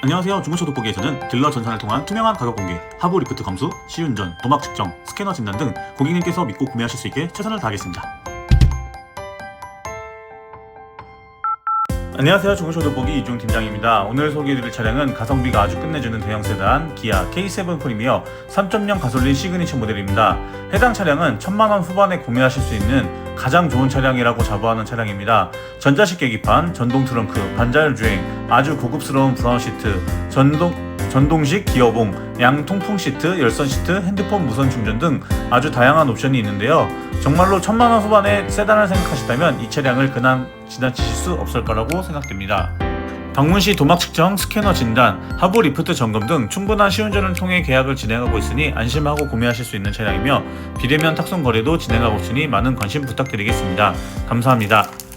안녕하세요. 중고차 돋보기에서는 딜러 전산을 통한 투명한 가격 공개, 하부 리프트 검수, 시운전, 도막 측정, 스캐너 진단 등 고객님께서 믿고 구매하실 수 있게 최선을 다하겠습니다. 안녕하세요. 중고차 돋보기 이중 팀장입니다. 오늘 소개해드릴 차량은 가성비가 아주 끝내주는 대형 세단 기아 K7 프리미어 3.0 가솔린 시그니처 모델입니다. 해당 차량은 1000만원 후반에 구매하실 수 있는 가장 좋은 차량이라고 자부하는 차량입니다. 전자식 계기판, 전동 트렁크, 반자율 주행, 아주 고급스러운 브라운 시트, 전동 전동식 기어봉, 양 통풍 시트, 열선 시트, 핸드폰 무선 충전 등 아주 다양한 옵션이 있는데요. 정말로 천만 원 후반의 세단을 생각하신다면 이 차량을 그냥 지나치실 수 없을 거라고 생각됩니다. 방문 시 도막 측정, 스캐너 진단, 하부 리프트 점검 등 충분한 시운전을 통해 계약을 진행하고 있으니 안심하고 구매하실 수 있는 차량이며 비대면 탁송 거래도 진행하고 있으니 많은 관심 부탁드리겠습니다. 감사합니다.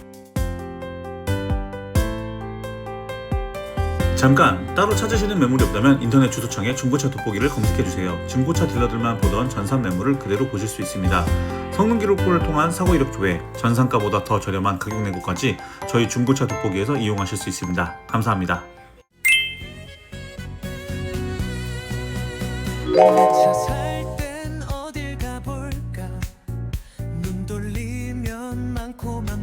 잠깐 따로 찾으시는 매물이 없다면 인터넷 주소창에 중고차 돋보기를 검색해주세요. 중고차 딜러들만 보던 전산 매물을 그대로 보실 수 있습니다. 성능 기록부를 통한 사고 이력 조회, 전산가보다 더 저렴한 가격 내고까지 저희 중고차 돋보기에서 이용하실 수 있습니다. 감사합니다. 많